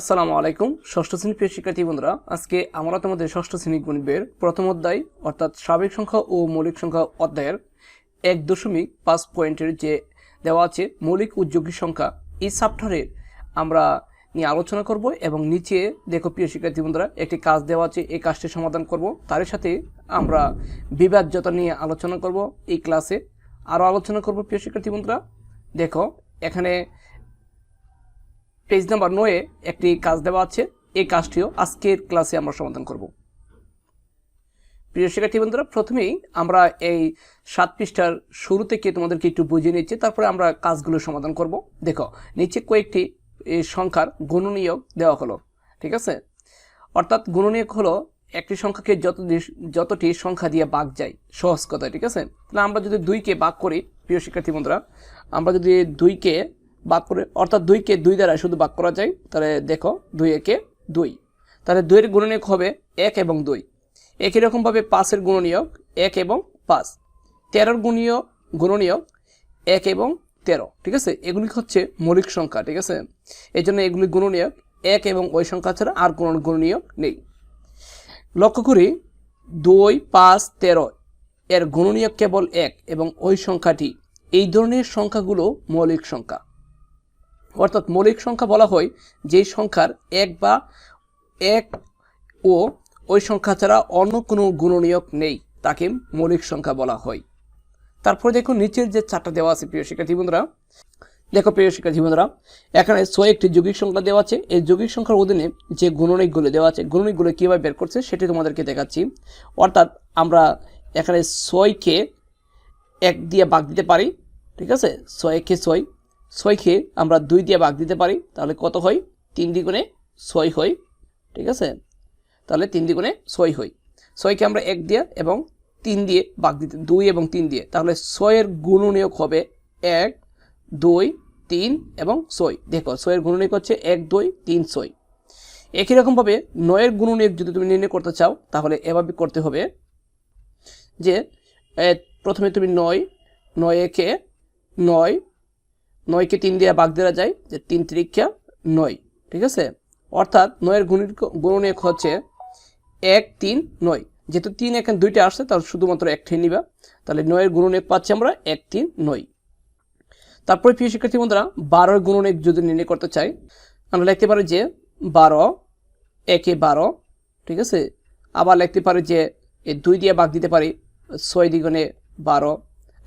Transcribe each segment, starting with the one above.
আসসালামু আলাইকুম, ষষ্ঠ শ্রেণি প্রিয় শিক্ষার্থী বন্ধুরা, আজকে আমরা তোমাদের ষষ্ঠ শ্রেণি গণিতের প্রথম অধ্যায়, অর্থাৎ স্বাভাবিক সংখ্যা ও মৌলিক সংখ্যা অধ্যায়ের এক দশমিক পাঁচ পয়েন্টের যে দেওয়া আছে মৌলিক যৌগিক সংখ্যা, এই চ্যাপ্টারের আমরা নিয়ে আলোচনা করব এবং নিচে দেখো প্রিয় শিক্ষার্থী বন্ধুরা, একটি কাজ দেওয়া আছে, এই কাজটি সমাধান করব। তার সাথে আমরা বিভাজ্যতা নিয়ে আলোচনা করব, এই ক্লাসে আরও আলোচনা করব প্রিয় শিক্ষার্থী বন্ধুরা। দেখো, এখানে পেজ নাম্বার নয়ে একটি কাজ দেওয়া আছে। এই কাজটিও আজকের ক্লাসে আমরা সমাধান করব। প্রিয় শিক্ষার্থী বন্ধুরা, প্রথমেই আমরা এই সাত পৃষ্ঠার শুরু থেকে তোমাদেরকে একটু বুঝিয়ে নিচ্ছি, তারপরে আমরা কাজগুলো সমাধান করব। দেখো, নিচে কয়েকটি সংখ্যার গুণনীয়ক দেওয়া হলো, ঠিক আছে? অর্থাৎ গুণনীয়ক হলো একটি সংখ্যাকে যত যতটি সংখ্যা দিয়ে বাঘ যায়, সহজ কথায় ঠিক আছে? তাহলে আমরা যদি দুইকে বাঘ করি, প্রিয় শিক্ষার্থী বন্ধুরা, আমরা যদি দুইকে বাক করে অর্থাৎ দুইকে দুই দ্বারা শুধু বাক করা যায়, তাহলে দেখো, দুই একে দুই। তাহলে দুইয়ের গুণনীয়ক হবে এক এবং দুই। একই রকমভাবে পাঁচের গুণনীয়ক এক এবং পাঁচ। তেরোর গুণীয় গুণনীয়ক এক এবং তেরো, ঠিক আছে? এগুলি হচ্ছে মৌলিক সংখ্যা, ঠিক আছে? এই জন্য এগুলি গুণনীয়ক এক এবং ওই সংখ্যা ছাড়া আর কোনো গুণনীয়ক নেই। লক্ষ্য করি, দুই, পাঁচ, তেরো এর গুণনীয়ক কেবল এক এবং ওই সংখ্যাটি। এই ধরনের সংখ্যাগুলো মৌলিক সংখ্যা। অর্থাৎ মৌলিক সংখ্যা বলা হয় যেই সংখ্যার এক বা এক ও ওই সংখ্যা ছাড়া অন্য কোনো গুণনীয়ক নেই, তাকে মৌলিক সংখ্যা বলা হয়। তারপরে দেখো নিচের যে চারটা দেওয়া আছে প্রিয় শিক্ষার্থী বন্ধুরা। দেখো প্রিয় শিক্ষার্থী বন্ধুরা, এখানে ছয় একটি যৌগিক সংখ্যা দেওয়া আছে। এই যৌগিক সংখ্যার অধীনে যে গুণনিকগুলো দেওয়া আছে গুণনিকগুলো কীভাবে বের করছে সেটি তোমাদেরকে দেখাচ্ছি। অর্থাৎ আমরা এখানে ছয়কে এক দিয়ে বাগ দিতে পারি, ঠিক আছে? ছয়কে ছয় ছয়কে আমরা দুই দিয়ে ভাগ দিতে পারি, তাহলে কত হয়? তিন দ্বিগুণে ছয় হয়, ঠিক আছে? তাহলে তিন দ্বিগুণে ছয় হয়। ছয়কে আমরা এক দিয়ে এবং তিন দিয়ে ভাগ দিতে দুই এবং তিন দিয়ে, তাহলে ছয়ের গুণনীয়ক হবে এক, দুই, তিন এবং ছয়। দেখো, ছয়ের গুণনীয়ক হচ্ছে এক, দুই, তিন, ছয়। একই রকমভাবে নয়ের গুণনীয়ক যদি তুমি নির্ণয় করতে চাও, তাহলে এভাবে করতে হবে যে প্রথমে তুমি নয় নয় একে নয় নয়কে তিন দিয়ে বাগ দেওয়া যায়, যে তিন ত্রিক্ষা নয়, ঠিক আছে? অর্থাৎ নয়ের গুণিত গুণনীয়ক হচ্ছে এক, তিন, নয়। যেহেতু তিন এখানে দুইটা আসছে, তাহলে শুধুমাত্র একটাই নিবা। তাহলে নয়ের গুণনীয়ক পাচ্ছি আমরা এক, তিন, নয়। তারপরে প্রিয় শিক্ষার্থী বন্ধুরা, বারোর গুণনীয়ক যদি নির্ণয় করতে চাই, আমরা লিখতে পারি যে বারো, একে বারো, ঠিক আছে? আবার লিখতে পারি যে এই দুই দিয়ে বাগ দিতে পারি, ছয় দ্বিগুণে বারো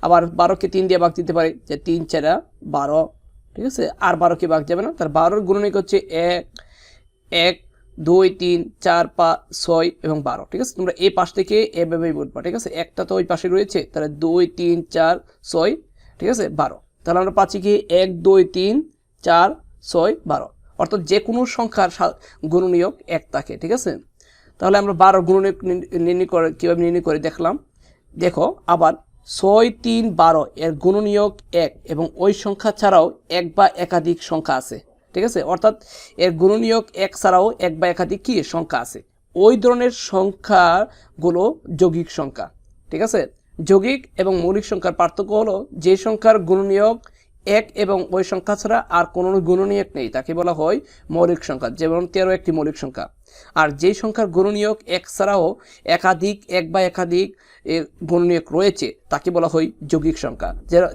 আবার বারোকে তিন দিয়ে ভাগ দিতে পারি। যে তিন চারা বারো, ঠিক আছে? আর বারোকে ভাগ যাবে না। তার বারোর গুণনিক হচ্ছে এক এক, দুই, তিন, চার, পাঁচ, ছয় এবং বারো, ঠিক আছে? তোমরা এই পাশ থেকে এভাবেই বলবা ঠিক আছে? একটা তো ওই পাশে রয়েছে, তাহলে দুই, তিন, চার, ছয়, ঠিক আছে? বারো। তাহলে আমরা পাচ্ছি কি এক, দুই, তিন, চার, ছয়, বারো। অর্থাৎ যে কোনো সংখ্যার গুণনীয়ক এক থাকে, ঠিক আছে? তাহলে আমরা বারো গুণনীয়ক নির- নির্ণয় করে কীভাবে নির্ণয় করে দেখলাম? দেখো, আবার ছয় তিন বারো এর গুণনীয়ক এক এবং ওই সংখ্যা ছাড়াও এক বা একাধিক সংখ্যা আছে। ঠিক আছে? অর্থাৎ এর গুণনীয়ক এক ছাড়াও এক বা একাধিক কি? সংখ্যা আছে। ওই ধরনের সংখ্যাগুলো যৌগিক সংখ্যা। ঠিক আছে? যৌগিক এবং মৌলিক সংখ্যার পার্থক্য হলো যে সংখ্যার গুণনীয়ক এক এবং ওই সংখ্যা ছাড়া আর কোনো গুণনীয়ক নেই। তাকে বলা হয় মৌলিক সংখ্যা, যেমন তেরো একটি মৌলিক সংখ্যা। আর যেই সংখ্যার গুণনীয়ক এক ছাড়াও একাধিক এক বা একাধিক গুণনীয়ক রয়েছে, তাকে বলা হয় যৌগিক সংখ্যা।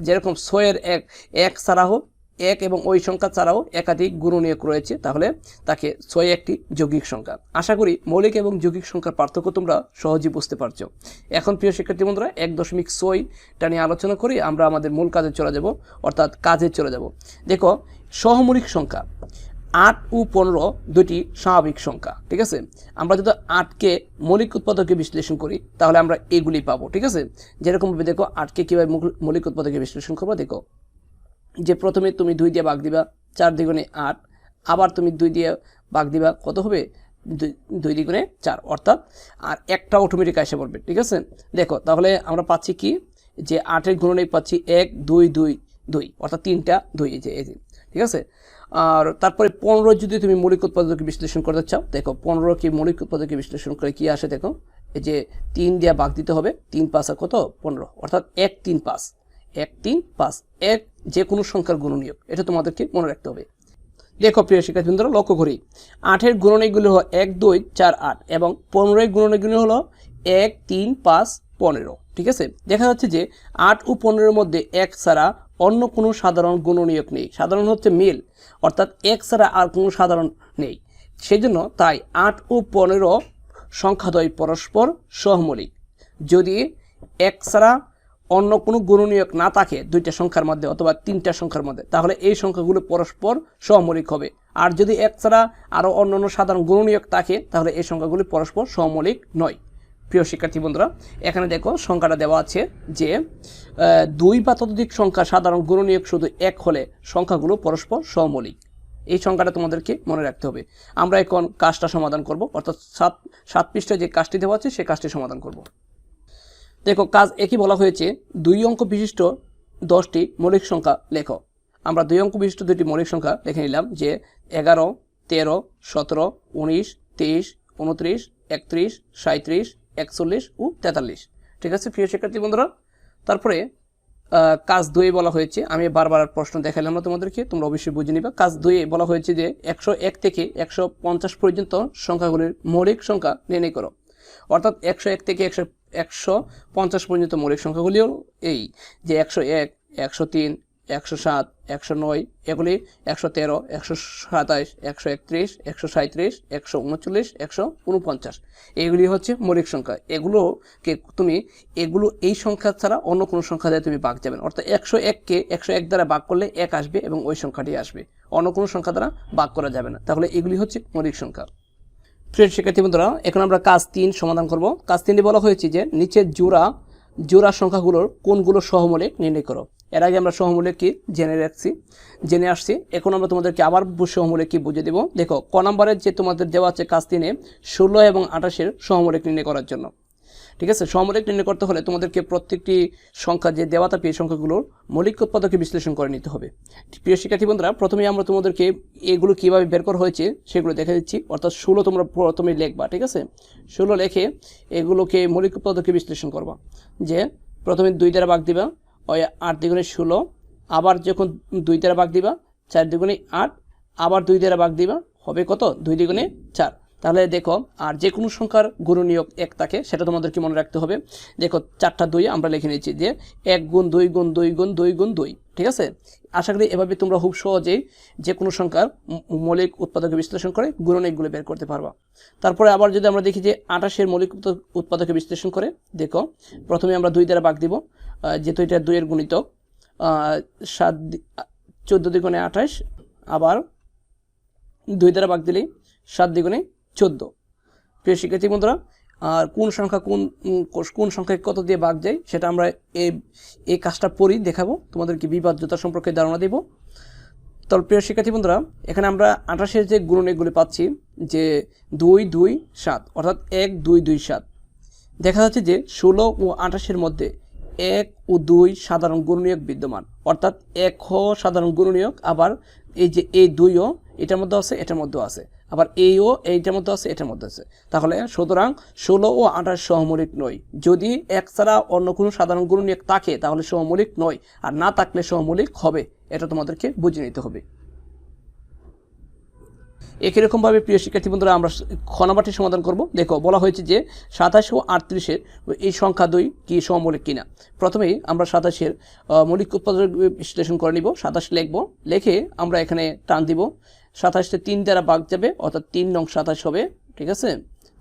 যেরকম ছয়ের এক এক ছাড়াও এক এবং ওই সংখ্যা ছাড়াও একাধিক গুণনীয়ক রয়েছে, তাহলে তাকে ছয় একটি যৌগিক সংখ্যা। আশা করি মৌলিক এবং যৌগিক সংখ্যার পার্থক্য তোমরা সহজেই বুঝতে পারছ। এখন প্রিয় শিক্ষার্থী বন্ধুরা, এক দশমিক ছয়টা নিয়ে আলোচনা করি, আমরা আমাদের মূল কাজে চলে যাব, অর্থাৎ কাজে চলে যাব। দেখো, সহমৌলিক সংখ্যা, আট ও পনেরো দুটি স্বাভাবিক সংখ্যা, ঠিক আছে? আমরা যদি আটকে মৌলিক উৎপাদকে বিশ্লেষণ করি, তাহলে আমরা এগুলি পাবো, ঠিক আছে? যেরকমভাবে দেখো, আটকে কীভাবে মৌল- মৌলিক উৎপাদকে বিশ্লেষণ করব, দেখো। যে প্রথমে তুমি দুই দিয়ে ভাগ দিবা, চার দ্বিগুণে আট, আবার তুমি দুই দিয়ে ভাগ দিবা, কত হবে? দুই- দ্বিগুণে চার, অর্থাৎ, আর একটা অটোমেটিক এসে পড়বে, ঠিক আছে? দেখো, তাহলে আমরা পাচ্ছি কি? যে আটের গুণনে পাচ্ছি এক, দুই দুই দুই, অর্থাৎ তিনটা, দুই, এই যে এই যে, ঠিক আছে? আর তারপরে পনেরো যদি তুমি মৌলিক উৎপাদকে বিশ্লেষণ করতে চাও, দেখো, পনেরো কি মৌলিক উৎপাদকে বিশ্লেষণ করে কি আসে, দেখো, এই যে তিন দিয়ে ভাগ দিতে হবে, তিন পাঁচ আর কত? পনেরো, অর্থাৎ এক, তিন, পাঁচ, এক, তিন, পাঁচ, এক যে কোনো সংখ্যার গুণনীয়ক এটা তোমাদেরকে মনে রাখতে হবে। দেখো প্রিয় শিক্ষার্থীবৃন্দরা, লক্ষ্য করি। আটের গুণনীগুলি হলো এক, দুই, চার, আট এবং পনেরোই গুণনীগুলি হলো এক, তিন, পাঁচ, পনেরো। ঠিক আছে? দেখা যাচ্ছে যে আট ও পনেরোর মধ্যে এক ছাড়া অন্য কোনো সাধারণ গুণনীয়ক নেই। সাধারণ হচ্ছে মিল। অর্থাৎ এক ছাড়া আর কোনো সাধারণ নেই। সেই জন্য তাই আট ও পনেরো সংখ্যাদ্বয় পরস্পর সহমৌলিক। যদি এক ছাড়া অন্য কোনো গুণনীয়ক না থাকে দুইটা সংখ্যার মধ্যে অথবা তিনটা সংখ্যার মধ্যে, তাহলে এই সংখ্যাগুলো পরস্পর সহমৌলিক হবে। আর যদি এক ছাড়া আরও অন্য অন্য সাধারণ গুণনীয়ক থাকে, তাহলে এই সংখ্যাগুলি পরস্পর সহমৌলিক নয়। প্রিয় শিক্ষার্থী বন্ধুরা, এখানে দেখো সংখ্যাটা দেওয়া আছে যে দুই বা ততোধিক সংখ্যা সাধারণ গুণনীয়ক শুধু এক হলে সংখ্যাগুলো পরস্পর সহমৌলিক এই সংখ্যাটা তোমাদেরকে মনে রাখতে হবে। আমরা এখন কাজটা সমাধান করব, অর্থাৎ সাত সাত পৃষ্ঠায় যে কাজটি দেওয়া আছে সেই কাজটি সমাধান করব। দেখো কাজ একই বলা হয়েছে, দুই অঙ্ক বিশিষ্ট দশটি মৌলিক সংখ্যা লেখো। আমরা দুই অঙ্ক বিশিষ্ট দুটি মৌলিক সংখ্যা লিখে নিলাম, যে এগারো, তেরো, সতেরো, উনিশ, তেইশ, উনত্রিশ, একত্রিশ সাঁত্রিশ একচল্লিশ ও তেতাল্লিশ। ঠিক আছে, প্রিয় শিক্ষার্থী বন্ধুরা? তারপরে কাজ দুয়ে বলা হয়েছে। আমি বারবার প্রশ্ন দেখালাম না তোমাদেরকে, তোমরা অবশ্যই বুঝে নিবা। কাজ দুয়ে বলা হয়েছে যে একশো এক থেকে একশো পঞ্চাশ পর্যন্ত সংখ্যাগুলির মৌলিক সংখ্যা নির্ণয় করো। অর্থাৎ একশো এক থেকে একশো একশো পঞ্চাশ পর্যন্ত মৌলিক সংখ্যাগুলিও এই, যে একশো এক, একশো তিন, একশো সাত, একশো নয়, এগুলি একশো তেরো, একশো সাতাইশ একশো একত্রিশ, একশো সাঁত্রিশ একশো উনচল্লিশ, একশো উনপঞ্চাশ। এগুলি হচ্ছে মৌলিক সংখ্যা। এগুলোকে তুমি, এগুলো এই সংখ্যা ছাড়া অন্য কোনো সংখ্যা দিয়ে তুমি বাঘ যাবে অর্থাৎ একশো এককে একশো এক দ্বারা বাঘ করলে এক আসবে এবং ওই সংখ্যাটি আসবে। অন্য কোনো সংখ্যা দ্বারা বাঘ করা যাবে না। তাহলে এগুলি হচ্ছে মৌলিক সংখ্যা। প্রিয় শিক্ষার্থী বন্ধুরা, এখন আমরা কাজ তিন সমাধান করব। কাজ তিনটি বলা হয়েছে যে, নিচের জোড়া জোড়া সংখ্যাগুলোর কোনগুলো সহমূলিক নির্ণয় করো। এর আগে আমরা সহমূলে কি? জেনে রাখছি, জেনে আসছি। এখন আমরা তোমাদেরকে আবার সহমূলিক কি বুঝে দেবো। দেখো, ক নম্বরের যে তোমাদের দেওয়া আছে কাজ তিনে, ষোলো এবং আঠাশের সহমূলিক নির্ণয় করার জন্য। ঠিক আছে সমরেক নির্ণয় করতে হলে তোমাদেরকে প্রত্যেকটি সংখ্যা যে দেওয়া থাকে এই সংখ্যাগুলোর মৌলিক উৎপাদকে বিশ্লেষণ করে নিতে হবে। প্রিয় শিক্ষার্থী বন্ধুরা প্রথমে আমরা তোমাদেরকে এগুলো কীভাবে বের করা হয়েছে সেগুলো দেখা দিচ্ছি। অর্থাৎ ষোলো তোমরা প্রথমে লিখবা, ঠিক আছে? ষোলো লেখে এগুলোকে মৌলিক উৎপাদকে বিশ্লেষণ করবা। যে প্রথমে দুই দ্বারা ভাগ দিবা, ওই আট দ্বিগুণে ষোলো, আবার যখন দুই দ্বারা ভাগ দিবা, চার দ্বিগুণে আট, আবার দুই দ্বারা ভাগ দিবা, হবে কত? দুই দ্বিগুণে চার। তাহলে দেখো আর যে কোনো সংখ্যার গুণনীয়ক এক থাকে সেটা তোমাদেরকে মনে রাখতে হবে। দেখো চারটা দুই আমরা লিখে নিচ্ছি যে এক গুণ দুই গুণ দুই গুণ দুই গুণ দুই ঠিক আছে? আশা করি এভাবে তোমরা খুব সহজেই যে কোনো সংখ্যার মৌলিক উৎপাদকে বিশ্লেষণ করে গুণনীয়কগুলো বের করতে পারবা। তারপরে আবার যদি আমরা দেখি যে আঠাশের মৌলিক উৎপ- উৎপাদকে বিশ্লেষণ করে দেখো প্রথমে আমরা দুই দ্বারা বাঘ দিব যেহেতু এটা দুইয়ের গুণিতক আহ, সাত চোদ্দ দ্বিগুণে আঠাশ আবার দুই দ্বারা বাঘ দিলেই সাত দ্বিগুণে চোদ্দ। প্রিয় শিক্ষার্থী বন্ধুরা, আর কোন সংখ্যা কোন কোন সংখ্যায় কত দিয়ে ভাগ যায় সেটা আমরা এই এই কাজটা পরেই দেখাবো। তোমাদেরকে বিভাজ্যতা সম্পর্কে ধারণা দেব। তো প্রিয় শিক্ষার্থী বন্ধুরা, এখানে আমরা আঠাশের যে গুণনীয়কগুলি পাচ্ছি, যে দুই দুই, সাত, অর্থাৎ এক, দুই দুই, সাত। দেখা যাচ্ছে যে ষোলো ও আঠাশের মধ্যে এক ও দুই সাধারণ গুণনীয়ক বিদ্যমান, অর্থাৎ এক হ সাধারণ গুণনীয়ক, আবার এই যে এই দুইও, এটার মধ্যে আছে, এটার মধ্যেও আছে। আবার এইও এইটার মধ্যে আছে এটার মধ্যে আছে। তাহলে সুতরাং ষোলো ও আঠাশ সহমৌলিক নয়। যদি এক ছাড়া অন্য কোনো সাধারণ গুণনীয়ক থাকে, তাহলে সহমৌলিক নয়। আর না থাকলে সহমৌলিক হবে। এটা তোমাদেরকে বুঝে নিতে হবে। একই রকমভাবে প্রিয় শিক্ষার্থী বন্ধুরা, আমরা খনাবাটি সমাধান করব। দেখো, বলা হয়েছে যে সাতাশ ও আটত্রিশের এই সংখ্যা দুই কি সমমৌলিক কিনা। প্রথমেই আমরা সাতাশের মৌলিক উৎপাদন বিশ্লেষণ করে নিব। সাতাশ লিখব। লিখে আমরা এখানে টান দিব। সাতাশটা তিন দ্বারা বাঘ যাবে, অর্থাৎ তিন নং সাতাশ হবে, ঠিক আছে?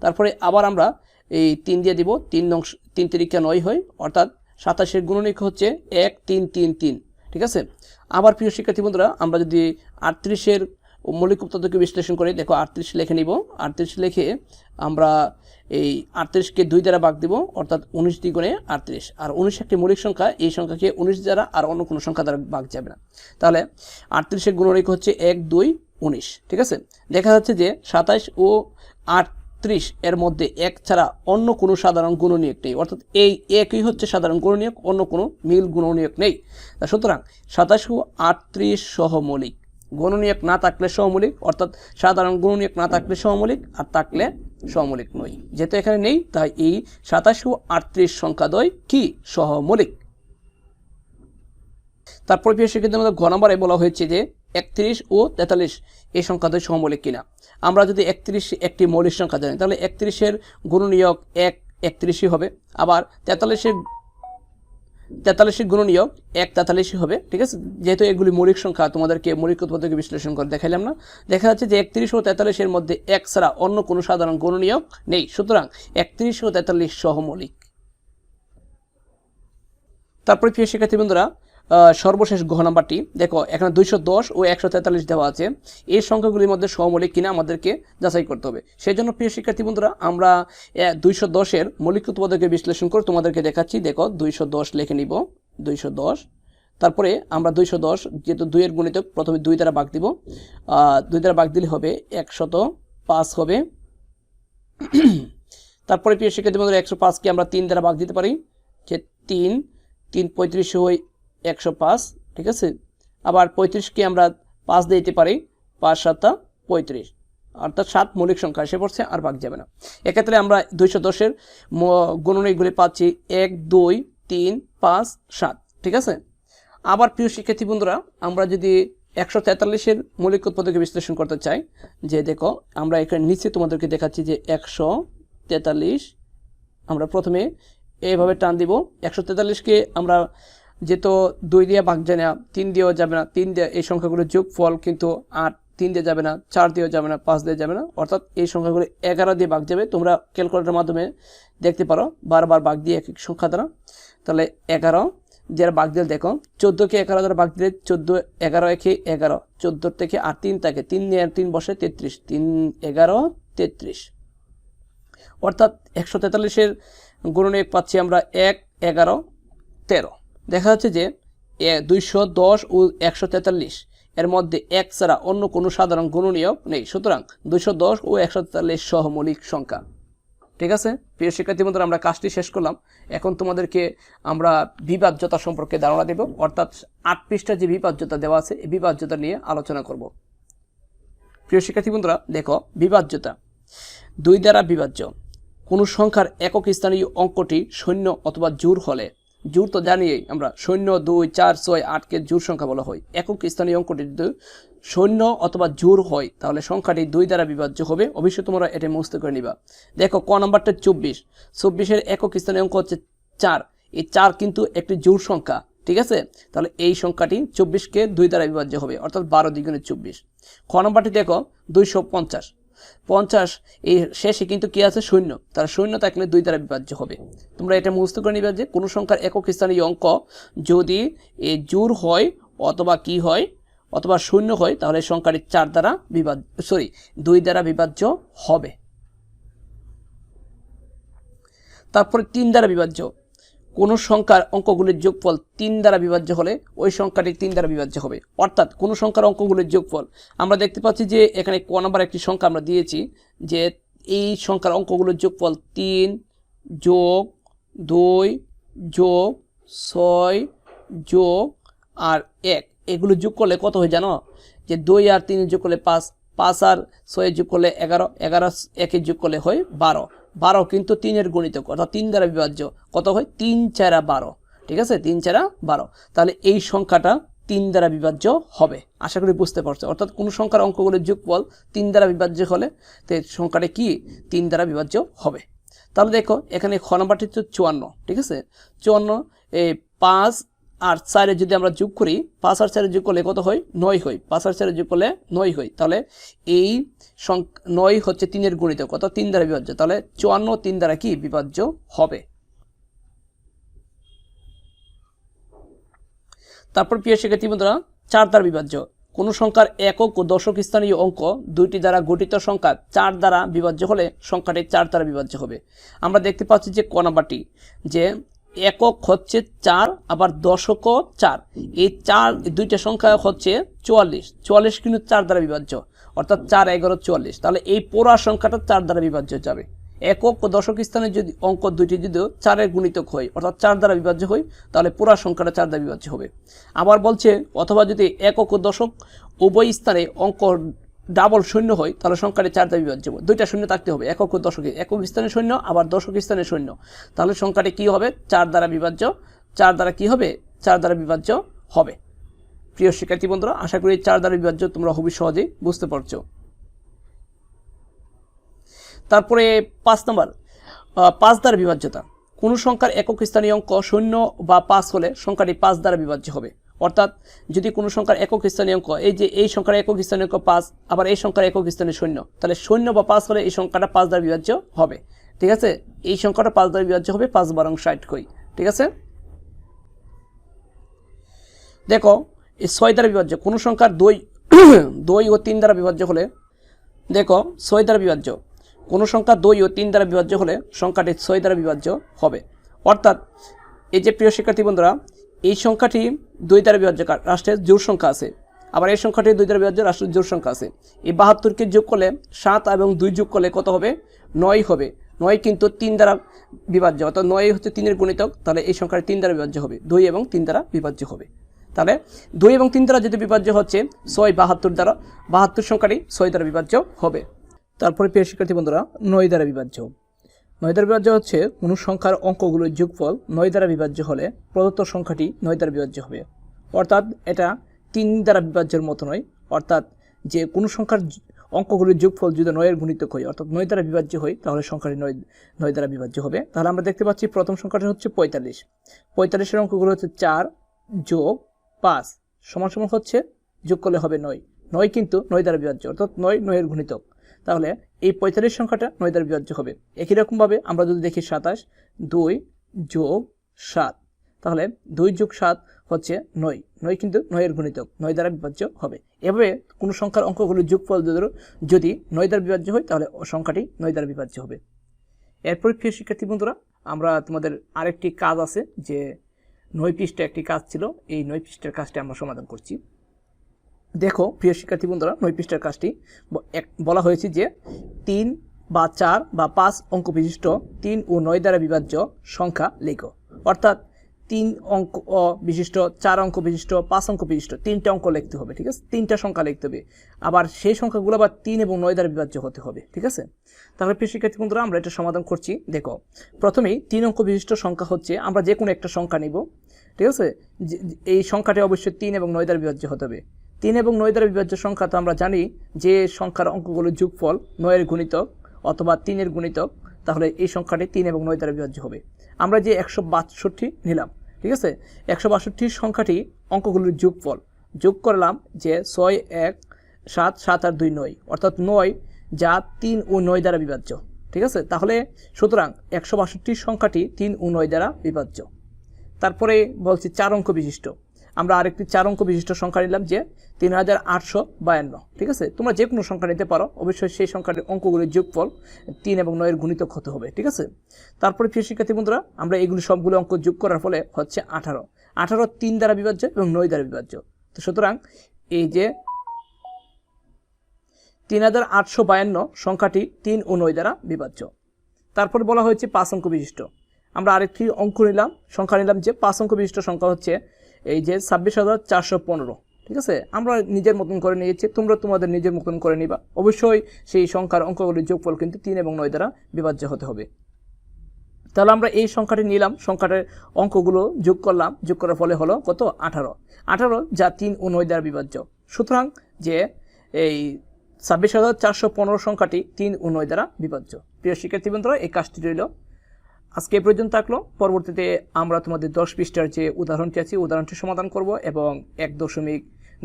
তারপরে আবার আমরা এই তিন দিয়ে দিব, তিন নং তিন তিরিকা নয় হয়, অর্থাৎ সাতাশের গুণনীক হচ্ছে এক, তিন তিন তিন, ঠিক আছে? আবার প্রিয় শিক্ষার্থী বন্ধুরা, আমরা যদি আটত্রিশের মৌলিক উৎপাদকে বিশ্লেষণ করে, দেখো আটত্রিশ লেখে নিব, আটত্রিশ লিখে আমরা এই আটত্রিশকে দুই দ্বারা ভাগ দিব, অর্থাৎ উনিশ দ্বিগুণে আটত্রিশ। আর উনিশ একটি মৌলিক সংখ্যা, এই সংখ্যাকে উনিশ দ্বারা আর অন্য কোনো সংখ্যা দ্বারা ভাগ যাবে না। তাহলে আটত্রিশের গুণনীক হচ্ছে এক, দুই উনিশ, ঠিক আছে? দেখা যাচ্ছে যে সাতাশ ও আটত্রিশ এর মধ্যে এক ছাড়া অন্য কোনো সাধারণ গুণনীয়ক নেই। অর্থাৎ এই একই হচ্ছে সাধারণ গুণনীয়ক, অন্য কোনো মিল গুণনীয়ক নেই। সুতরাং সাতাশ ও আটত্রিশ সহ মৌলিক গুণনীয়ক না থাকলে সহমৌলিক অর্থাৎ সাধারণ গুণনীয়ক না থাকলে সহমৌলিক আর থাকলে সহমৌলিক নয়। যেহেতু এখানে নেই, তাই এই সাতাশ ও আটত্রিশ সংখ্যাদ্বয় কি? সহমৌলিক। তারপর প্রিয় মধ্যে ঘ নম্বরে বলা হয়েছে যে একত্রিশ ও তেতাল্লিশ এই সংখ্যা দুই সমমৌলিক কিনা? আমরা যদি একত্রিশ একটি মৌলিক সংখ্যা জানি, তাহলে একত্রিশের গুণনীয়ক এক একত্রিশই হবে। আবার তেতাল্লিশের তেতাল্লিশের গুণনীয়ক এক তেতাল্লিশই হবে, ঠিক আছে? যেহেতু এগুলি মৌলিক সংখ্যা, তোমাদেরকে মৌলিক উৎপাদকে বিশ্লেষণ করে দেখাইলাম না। দেখা যাচ্ছে যে একত্রিশ ও তেতাল্লিশের মধ্যে এক ছাড়া অন্য কোনো সাধারণ গুণনীয়ক নেই। সুতরাং একত্রিশ ও তেতাল্লিশ সহমৌলিক তারপরে প্রিয় শিক্ষার্থী বন্ধুরা সর্বশেষ গহ নাম্বারটি, দেখো, এখানে দুইশো দশ ও একশো তেতাল্লিশ দেওয়া আছে। এই সংখ্যাগুলির মধ্যে সমমৌলিক কিনা আমাদেরকে যাচাই করতে হবে। সেই জন্য প্রিয় শিক্ষার্থী বন্ধুরা, আমরা দুইশো দশের মৌলিক উৎপাদকের বিশ্লেষণ করে তোমাদেরকে দেখাচ্ছি। দেখো, দুইশো দশ লিখে নিব, দুইশো দশ। তারপরে আমরা দুইশো দশ, যেহেতু দুইয়ের গুণিতক, প্রথমে দুই দ্বারা বাঘ দিব। দুই দ্বারা বাঘ দিলে হবে একশত পাঁচ হবে। তারপরে, প্রিয় শিক্ষার্থী বন্ধুরা, একশো পাঁচকে আমরা তিন দ্বারা বাঘ দিতে পারি। যে তিন তিন পঁয়ত্রিশ হয় একশো পাঁচ, ঠিক আছে? আবার পঁয়ত্রিশকে আমরা পাঁচ দিয়ে দিতে পারি, পাঁচ সাতটা পঁয়ত্রিশ। অর্থাৎ সাত মৌলিক সংখ্যা, এসে পড়ছে আর ভাগ যাবে না। এক্ষেত্রে আমরা দুইশো দশের গুণনীগুলি পাচ্ছি এক, দুই, তিন, পাঁচ, সাত, ঠিক আছে? আবার প্রিয় শিক্ষার্থী বন্ধুরা, আমরা যদি একশো তেতাল্লিশের মৌলিক উৎপাদকে বিশ্লেষণ করতে চাই, যে দেখো, আমরা এখানে নিচে তোমাদেরকে দেখাচ্ছি যে একশো তেতাল্লিশ, আমরা প্রথমে এইভাবে টান দিব। একশো তেতাল্লিশকে আমরা যেহেতু দুই দিয়ে ভাগ যায় না, তিন দিয়েও যাবে না, তিন দিয়ে এই সংখ্যাগুলোর যোগফল কিন্তু আট, তিন দিয়ে যাবে না, চার দিয়েও যাবে না, পাঁচ দিয়ে যাবে না। অর্থাৎ এই সংখ্যাগুলো এগারো দিয়ে ভাগ যাবে। তোমরা ক্যালকুলেটারের মাধ্যমে দেখতে পারো, বারবার ভাগ দিয়ে এক এক সংখ্যা দ্বারা। তাহলে এগারো, যারা ভাগ দিলে দেখো চোদ্দোকে এগারো দ্বারা ভাগ দিলে চোদ্দ, এগারো একে এগারো চোদ্দোর থেকে আর তিন থাকে তিন তিন বসে তেত্রিশ, তিন এগারো তেত্রিশ। অর্থাৎ একশো তেতাল্লিশের গুণনীয়ক পাচ্ছি আমরা এক, এগারো, তেরো। দেখা যাচ্ছে যে দুইশো দশ ও একশো তেতাল্লিশ, এর মধ্যে এক ছাড়া অন্য কোনো সাধারণ গুণনীয়ক নেই। সুতরাং দুইশো দশ ও একশো তেতাল্লিশ সহমৌলিক সংখ্যা। ঠিক আছে? প্রিয় শিক্ষার্থী বন্ধুরা, আমরা কাজটি শেষ করলাম। এখন তোমাদেরকে আমরা বিভাজ্যতা সম্পর্কে ধারণা দেব। অর্থাৎ আট পৃষ্ঠা যে বিভাজ্যতা দেওয়া আছে, এই বিভাজ্যতা নিয়ে আলোচনা করব। প্রিয় শিক্ষার্থী বন্ধুরা, দেখো, বিভাজ্যতা। দুই দ্বারা বিভাজ্য। কোনো সংখ্যার একক স্থানীয় অঙ্কটি শূন্য অথবা জোর হলে জোর তো জানিয়েই আমরা শূন্য দুই, চার, ছয়, আটকে জোর সংখ্যা বলা হয়। একক স্থানীয় অঙ্কটি যদি শূন্য অথবা জোর হয়, তাহলে সংখ্যাটি দুই দ্বারা বিভাজ্য হবে। অবশ্যই তোমরা এটা মুস্ত করে নিবা। দেখো, ক নাম্বারটা চব্বিশ। চব্বিশের একক স্থানীয় অঙ্ক হচ্ছে চার। এই চার কিন্তু একটি জোর সংখ্যা, ঠিক আছে? তাহলে এই সংখ্যাটি চব্বিশকে দুই দ্বারা বিভাজ্য হবে, অর্থাৎ বারো দ্বিগুণে চব্বিশ। খ নাম্বারটি দেখো, দুইশো পঞ্চাশ। পঞ্চাশ এই শেষে কিন্তু কি আছে? শূন্য। তার শূন্য থাকলে দুই দ্বারা বিভাজ্য হবে। তোমরা এটা মুখস্থ করে নিবে যে কোনো সংখ্যার একক স্থানীয় অঙ্ক যদি এ জোর হয় অথবা কি হয় অথবা শূন্য হয়, তাহলে সংখ্যাটি চার দ্বারা বিভাজ্য সরি দুই দ্বারা বিভাজ্য হবে। তারপরে তিন দ্বারা বিভাজ্য। কোনো সংখ্যার অঙ্কগুলির যোগফল তিন দ্বারা বিভাজ্য হলে ওই সংখ্যাটি তিন দ্বারা বিভাজ্য হবে। অর্থাৎ কোনো সংখ্যার অঙ্কগুলির যোগফল, আমরা দেখতে পাচ্ছি যে এখানে ক নাম্বার একটি সংখ্যা আমরা দিয়েছি যে এই সংখ্যার অঙ্কগুলোর যোগফল তিন যোগ দুই যোগ ছয় যোগ আর এক। এগুলো যোগ করলে কত হয় জানো? যে দুই আর তিন যোগ করলে পাঁচ পাঁচ আর ছয় যোগ করলে এগারো এগারো একের যোগ করলে হয় বারো। বারো কিন্তু তিনের গণিতক অর্থাৎ তিন দ্বারা বিভাজ্য। কত হয়? তিন চারা বারো। ঠিক আছে? তিন চারা বারো। তাহলে এই সংখ্যাটা তিন দ্বারা বিভাজ্য হবে। আশা করি বুঝতে পারছ। অর্থাৎ কোনো সংখ্যার অঙ্কগুলোর যোগফল তিন দ্বারা বিভাজ্য হলে, তো সংখ্যাটা কি? তিন দ্বারা বিভাজ্য হবে। তাহলে দেখো, এখানে খ নাম্বারটি হচ্ছে চুয়ান্ন। ঠিক আছে? চুয়ান্ন এই পাঁচ আর চারে যদি আমরা যোগ করি, পাঁচ আর চারে যোগ করলে কত হয়? নয় হয়। পাঁচ আর চারে যোগ করলে নয় হয়। তাহলে এই নয় হচ্ছে তিনের গণিত কত? তিন দ্বারা বিভাজ্য। তাহলে চুয়ান্ন তিন দ্বারা কি বিভাজ্য হবে? তারপর প্রিয় শিক্ষার্থী বন্ধুরা, চার দ্বারা বিভাজ্য। কোন সংখ্যার একক ও দশক স্থানীয় অঙ্ক দুইটি দ্বারা গঠিত সংখ্যা চার দ্বারা বিভাজ্য হলে সংখ্যাটি চার দ্বারা বিভাজ্য হবে। আমরা দেখতে পাচ্ছি যে ক নাম্বারটি, যে একক হচ্ছে চার, আবার দশকও চার। এই চার দুইটা সংখ্যা হচ্ছে চুয়াল্লিশ। চুয়াল্লিশ কিন্তু চার দ্বারা বিভাজ্য, অর্থাৎ চার এগারো চুয়াল্লিশ। তাহলে এই পোড়া সংখ্যাটা চার দ্বারা বিভাজ্য যাবে। একক ও দশক স্থানে যদি অঙ্ক দুইটি যদি চারের গুণিতক হয়, অর্থাৎ চার দ্বারা বিভাজ্য হয়, তাহলে পুরা সংখ্যাটা চার দ্বারা বিভাজ্য হবে। আবার বলছে, অথবা যদি একক ও দশক উভয় স্থানে অঙ্ক ডাবল শূন্য হয়, তাহলে সংখ্যাটি চার দ্বারা বিভাজ্য দুইটা শূন্য থাকতে হবে, একক দশকে। একক স্থানে শূন্য, আবার দশক স্থানে শূন্য। তাহলে সংখ্যাটি কি হবে? চার দ্বারা বিভাজ্য। চার দ্বারা কি হবে? চার দ্বারা বিভাজ্য হবে। প্রিয় শিক্ষার্থী বন্ধুরা, আশা করি চার দ্বারা বিভাজ্য তোমরা খুবই সহজেই বুঝতে পারছ। তারপরে পাঁচ নম্বর পাঁচ দ্বারা বিভাজ্যতা। কোনো সংখ্যার একক স্থানীয় অঙ্ক শূন্য বা পাঁচ হলে সংখ্যাটি পাঁচ দ্বারা বিভাজ্য হবে। অর্থাৎ যদি কোনো সংখ্যার একক স্থানীয় অঙ্ক, এই যে এই সংখ্যার একক স্থানীয় অঙ্ক পাঁচ, আবার এই সংখ্যার একক স্থানীয় শূন্য, তাহলে শূন্য বা পাঁচ হলে এই সংখ্যাটা পাঁচ দ্বারা বিভাজ্য হবে। ঠিক আছে? এই সংখ্যাটা পাঁচ দ্বারা বিভাজ্য হবে পাঁচ বারং ষাট কই। ঠিক আছে? দেখো, এই ছয় দ্বারা বিভাজ্য, কোনো সংখ্যার দুই দুই ও তিন দ্বারা বিভাজ্য হলে, দেখো, ছয় দ্বারা বিভাজ্য, কোনো সংখ্যা দুই ও তিন দ্বারা বিভাজ্য হলে সংখ্যাটি ছয় দ্বারা বিভাজ্য হবে। অর্থাৎ, এই যে প্রিয় শিক্ষার্থী বন্ধুরা এই সংখ্যাটি দুই দ্বারা বিভাজ্য রাষ্ট্রের জোর সংখ্যা আছে। আবার এই সংখ্যাটি দুই দ্বারা বিভাজ্য, রাষ্ট্রের জোর সংখ্যা আছে। এই বাহাত্তরকে যোগ করলে সাত এবং দুই যোগ করলে কত হবে? নয় হবে। নয় কিন্তু তিন দ্বারা বিভাজ্য, অর্থাৎ নয় হচ্ছে তিনের গুণিতক, তাহলে এই সংখ্যাটি তিন দ্বারা বিভাজ্য হবে। দুই এবং তিন দ্বারা বিভাজ্য হবে। তাহলে দুই এবং তিন দ্বারা যদি বিভাজ্য হচ্ছে, ছয় বাহাত্তর দ্বারা, বাহাত্তর সংখ্যাটি ছয় দ্বারা বিভাজ্য হবে। তারপরে প্রিয় শিক্ষার্থী বন্ধুরা, নয় দ্বারা বিভাজ্য। নয় দ্বারা বিভাজ্য হচ্ছে কোনো সংখ্যার অঙ্কগুলোর যোগফল নয় দ্বারা বিভাজ্য হলে প্রদত্ত সংখ্যাটি নয় দ্বারা বিভাজ্য হবে। অর্থাৎ এটা তিন দ্বারা বিভাজ্যের মতো নয়। অর্থাৎ যে কোনো সংখ্যার অঙ্কগুলোর যোগফল যদি নয়ের গুণিতক হয়, অর্থাৎ নয় দ্বারা বিভাজ্য হয়, তাহলে সংখ্যাটি নয় নয় দ্বারা বিভাজ্য হবে। তাহলে আমরা দেখতে পাচ্ছি প্রথম সংখ্যাটা হচ্ছে পঁয়তাল্লিশ। পঁয়তাল্লিশের অঙ্কগুলো হচ্ছে চার যোগ পাঁচ। সমান সমান হচ্ছে যোগ করলে হবে নয়। নয় কিন্তু নয় দ্বারা বিভাজ্য, অর্থাৎ নয় নয়ের গুণিতক। তাহলে এই পঁয়তাল্লিশ সংখ্যাটা নয় দ্বারা বিভাজ্য হবে। একই রকমভাবে আমরা যদি দেখি সাতাশ, দুই যোগ সাত, তাহলে দুই যোগ সাত হচ্ছে নয়। নয় কিন্তু নয়ের গুণিতক, নয় দ্বারা বিভাজ্য হবে। এভাবে কোনো সংখ্যার অঙ্কগুলির যোগফল যদি- নয় দ্বারা বিভাজ্য হয়, তাহলে সংখ্যাটি নয় দ্বারা বিভাজ্য হবে। এরপর প্রিয় শিক্ষার্থী বন্ধুরা, আমরা তোমাদের আরেকটি কাজ আছে, যে নয় পৃষ্ঠা একটি কাজ ছিল, এই নয় পৃষ্ঠার কাজটি আমরা সমাধান করছি। দেখো, প্রিয় শিক্ষার্থী বন্ধুরা, নয় পৃষ্ঠার কাজটি। বলা হয়েছে যে তিন বা চার বা পাঁচ অঙ্ক বিশিষ্ট তিন ও নয় দ্বারা বিভাজ্য সংখ্যা লেখো। অর্থাৎ তিন অঙ্ক বিশিষ্ট, চার অঙ্ক বিশিষ্ট, পাঁচ অঙ্ক বিশিষ্ট, তিনটা অঙ্ক লিখতে হবে, ঠিক আছে? তিনটা সংখ্যা লিখতে হবে। আবার সেই সংখ্যাগুলো আবার তিন এবং নয় দ্বারা বিভাজ্য হতে হবে, ঠিক আছে? তাহলে প্রিয় শিক্ষার্থী বন্ধুরা, আমরা এটা সমাধান করছি। দেখো, প্রথমেই তিন অঙ্ক বিশিষ্ট সংখ্যা হচ্ছে, আমরা যে কোনো একটা সংখ্যা নিব, ঠিক আছে? এই সংখ্যাটি অবশ্যই তিন এবং নয় দ্বারা বিভাজ্য হতে হবে। তিন এবং নয় দ্বারা বিভাজ্য সংখ্যা তো আমরা জানি যে সংখ্যার অঙ্কগুলোর যোগফল নয়ের গুণিতক অথবা তিনের গুণিতক তাহলে এই সংখ্যাটি তিন এবং নয় দ্বারা বিভাজ্য হবে। আমরা যে একশো বাষট্টি নিলাম, ঠিক আছে? একশো বাষট্টি সংখ্যাটি অঙ্কগুলোর যোগফল। যোগ করলাম যে ছয় এক সাত সাত আর দুই নয়, অর্থাৎ নয় যা তিন ও নয় দ্বারা বিভাজ্য, ঠিক আছে? তাহলে সুতরাং একশো বাষট্টি সংখ্যাটি তিন ও নয় দ্বারা বিভাজ্য। তারপরে বলছি চার অঙ্ক বিশিষ্ট। আমরা আরেকটি চার অঙ্ক বিশিষ্ট সংখ্যা নিলাম যে তিন হাজার আটশো বায়ান্ন। ঠিক আছে? তোমরা যে কোনো সংখ্যা নিতে পারো। অবশ্যই সেই সংখ্যাটির অঙ্কগুলির যোগফল তিন এবং নয়ের গুণিতক হতে হবে। ঠিক আছে? তারপরে প্রিয় শিক্ষার্থী বন্ধুরা, আমরা এগুলি সবগুলো অঙ্ক যোগ করার ফলে হচ্ছে আঠারো। আঠারো তিন দ্বারা বিভাজ্য এবং নয় দ্বারা বিভাজ্য। তো সুতরাং এই যে তিন হাজার আটশো বায়ান্ন সংখ্যাটি তিন ও নয় দ্বারা বিভাজ্য। তারপর বলা হয়েছে পাঁচ অঙ্ক বিশিষ্ট। আমরা আরেকটি অঙ্ক নিলাম, সংখ্যা নিলাম যে পাঁচ অঙ্ক বিশিষ্ট সংখ্যা হচ্ছে এই যে ছাব্বিশ হাজার চারশো পনেরো, ঠিক আছে? আমরা নিজের মতন করে নিয়েছি, তোমরা তোমাদের নিজের মতন করে নিবা। অবশ্যই সেই সংখ্যার অঙ্কগুলির যোগফল কিন্তু তিন এবং নয় দ্বারা বিভাজ্য হতে হবে। তাহলে আমরা এই সংখ্যাটি নিলাম, সংখ্যাটার অঙ্কগুলো যোগ করলাম, যোগ করার ফলে হলো কত? আঠারো। আঠারো যা তিন ও নয় দ্বারা বিভাজ্য। সুতরাং যে এই ছাব্বিশ হাজার চারশো পনেরো সংখ্যাটি তিন ও নয় দ্বারা বিভাজ্য। প্রিয় শিক্ষার্থী বন্ধুরা, এই কাজটি রইল। আজকে এই পর্যন্ত থাকল। পরবর্তীতে আমরা তোমাদের দশ পৃষ্ঠার যে উদাহরণটি আছে উদাহরণটি সমাধান করব এবং এক দশমিক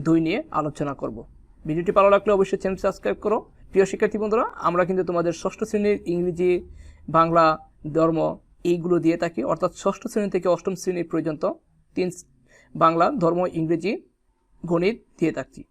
দুই নিয়ে আলোচনা করব। ভিডিওটি ভালো লাগলে অবশ্যই চ্যানেল সাবস্ক্রাইব করো। প্রিয় শিক্ষার্থী বন্ধুরা, আমরা কিন্তু তোমাদের ষষ্ঠ শ্রেণির ইংরেজি, বাংলা, ধর্ম এইগুলো দিয়ে থাকি। অর্থাৎ ষষ্ঠ শ্রেণি থেকে অষ্টম শ্রেণি পর্যন্ত তিন বাংলা, ধর্ম, ইংরেজি, গণিত দিয়ে থাকছি।